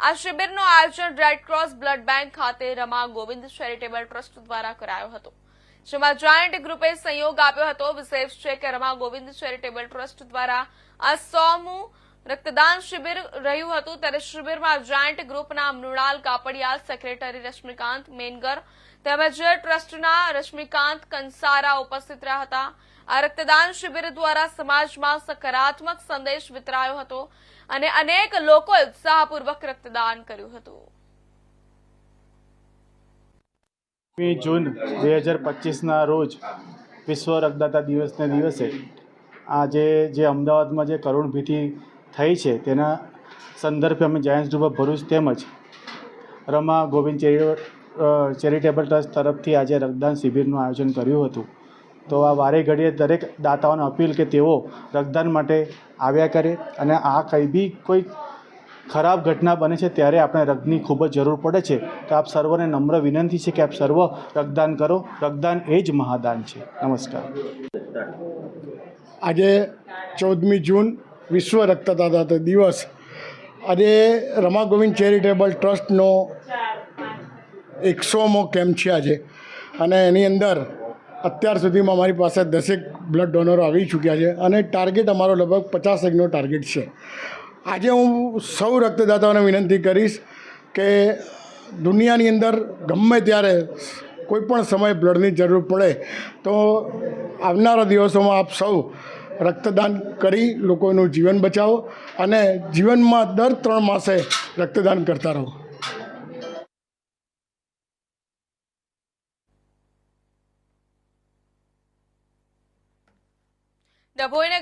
આ શિબિરનું આયોજન રેડક્રોસ બ્લડ બેંક ખાતે રમા ગોવિંદ ચેરિટેબલ ટ્રસ્ટ દ્વારા કરાયો હતો. જેમાં જોઈન્ટ ગ્રુપે સહયોગ આપ્યો હતો. વિશેષ છે કે રમા ગોવિંદ ચેરિટેબલ ટ્રસ્ટ દ્વારા આ સોમું રક્તદાન શિબિર રહ્યું હતું ત્યારે શિબિરમાં જાયન્ટ ગ્રુપના મૃણાલ કાપડિયા સેક્રેટરી રશ્મિકાંત મેનગર તેમજ ટ્રસ્ટના રશ્મિકાંત કંસારા ઉપસ્થિત રહ્યા હતા. આ રક્તદાન શિબિર દ્વારા સમાજમાં સકારાત્મક સંદેશ વિતરાયો હતો અને અનેક લોકોએ ઉત્સાહપૂર્વક રક્તદાન કર્યું હતું. જૂન બે હજાર પચીસના રોજ વિશ્વ રક્તદાતા દિવસને દિવસે આજે જે અમદાવાદમાં જે કરુણભીતિ થઈ છે. તેના સંદર્ભે અમે જાયન્ટ્સ ડુબા ભરૂચ તેમજ રમા ગોવિંદ ચેરિટેબલ ટ્રસ્ટ તરફથી આજે રક્તદાન શિબિરનું આયોજન કર્યું હતું. તો આ વારે ઘડીએ દરેક દાતાઓને અપીલ કે તેઓ રક્તદાન માટે આવ્યા કરે અને આ કંઈ બી કોઈ ખરાબ ઘટના બને છે ત્યારે આપણે રક્તની ખૂબ જ જરૂર પડે છે. તો આપ સર્વને નમ્ર વિનંતી છે કે આપ સર્વ રક્તદાન કરો. રક્તદાન એ જ મહાદાન છે. નમસ્કાર. આજે ચૌદમી જૂન વિશ્વ રક્તદાતા દિવસ. આજે રમા ગોવિંદ ચેરિટેબલ ટ્રસ્ટનો એકસોમો કેમ્પ છે આજે. અને એની અંદર અત્યાર સુધીમાં મારી પાસે દસેક બ્લડ ડોનરો આવી ચૂક્યા છે અને ટાર્ગેટ અમારો લગભગ પચાસ એકનો ટાર્ગેટ છે. આજે હું સૌ રક્તદાતાઓને વિનંતી કરીશ કે દુનિયાની અંદર ગમે ત્યારે કોઈ પણ સમયે બ્લડની જરૂર પડે તો આવનારા દિવસોમાં આપ સૌ રક્તદાન કરી લોકોનું જીવન બચાવો અને જીવનમાં દર ત્રણ માસે રક્તદાન કરતા રહો. ડભોઈના